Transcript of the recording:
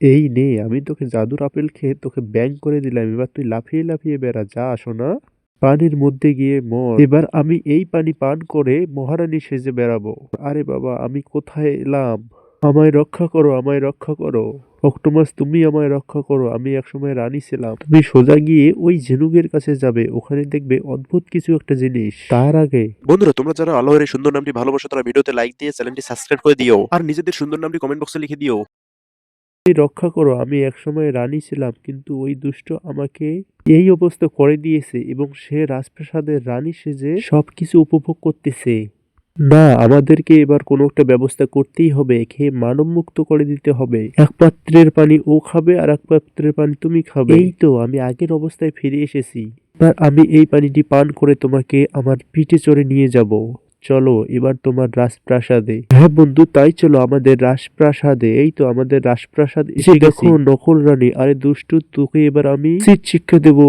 এই নে, আমি তোকে জাদুর আপেল খেয়ে তোকে ব্যাং করে দিলাম, এবার তুই লাফিয়ে লাফিয়ে বেড়া, যা শোনা পানির মধ্যে গিয়ে মর। এবার আমি এই পানি পান করে মহারানী সেজে বেড়াবো। আরে বাবা, আমি কোথায় এলাম? আমায় রক্ষা করো, আমায় রক্ষা করো। অক্টোমাস, তুমি আমায় রক্ষা করো, আমি একসময় রানী ছিলাম। তুমি সোজা গিয়ে ওই ঝিনুকের কাছে যাবে, ওখানে দেখবে অদ্ভুত কিছু একটা জিনিস। তার আগে বন্ধুরা, তোমরা যারা এই সুন্দর নামটি ভালোবাসো, তারা ভিডিওতে লাইক দিয়ে চ্যানেলটি সাবস্ক্রাইব করে দিও। আর নিজেদের সুন্দর নামটি কমেন্ট বক্সে লিখে দিও। তুমি রক্ষা করো, আমি একসময় রানী ছিলাম, কিন্তু ওই দুষ্ট আমাকে এই অবস্থা করে দিয়েছে এবং সে রাজপ্রাসাদের রানী সেজে সবকিছু উপভোগ করতেছে। না, আমাদেরকে এবার কোনো একটা ব্যবস্থা করতেই হবে খেয়ে মানব মুক্ত করে দিতে হবে। এক পাত্রের পানি ও খাবে আর এক পাত্রের পানি তুমি খাবে। এই তো, আমি আগের অবস্থায় ফিরে এসেছি। এবার আমি এই পানিটি পান করে তোমাকে আমার পিঠে চড়ে নিয়ে যাব। চলো এবার তোমার রাজপ্রাসাদে। হ্যাঁ বন্ধু তাই চলো আমাদের রাজপ্রাসাদে। এই তো আমাদের রাজপ্রাসাদ এসে দেখো নকল রানী আরে দুষ্টু তোকে এবার আমি শিক্ষা দেবো।